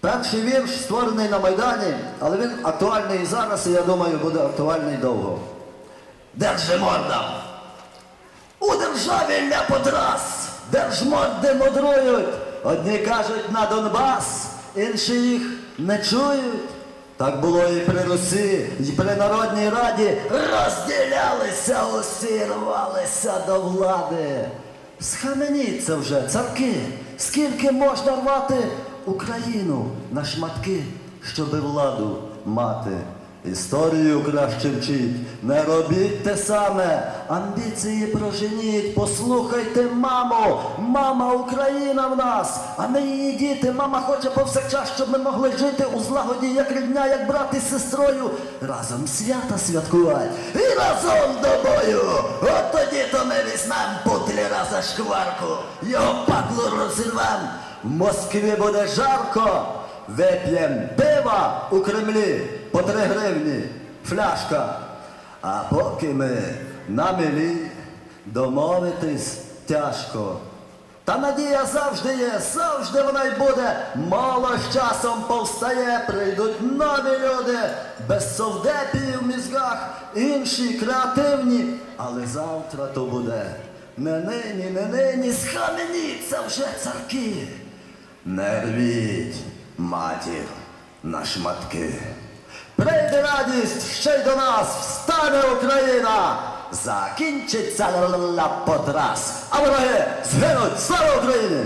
Перший вірш створений на Майдані, але він актуальний і зараз, і я думаю, буде актуальний довго. Держи морда! У державі ляпот раз, держморди мудрують. Одні кажуть на Донбас, інші їх не чують. Так було і при Русі, і при Народній Раді розділялися усі, рвалися до влади. Схаменіться вже, царки, скільки можна рвати Україну на шматки, щоби владу мати. Історію краще вчіть, не робіть те саме, амбіції проженіть, послухайте маму, мама Україна в нас, а ми її діти, мама хоче повсякчас, щоб ми могли жити у злагоді, як рідня, як брат із сестрою, разом свята святкувати і разом до бою. То ми візьмем путлера за шкварку, його паклу розірвем, в Москві буде жарко. Вип'єм пива у Кремлі по три гривні, фляшка. А поки ми на милі домовитись тяжко. Та надія завжди є, завжди вона й буде. Мало з часом повстає, прийдуть нові люди, без совдепів в мізгах, інші креативні. Але завтра то буде. Не нині, не нині, схаменіться вже царки. Не рвіть, матір, на шматки. Прийде радість ще й до нас, встане Україна! Закінчиться ля-ля-ля потрас, а вороги згинуть! Слава Україні!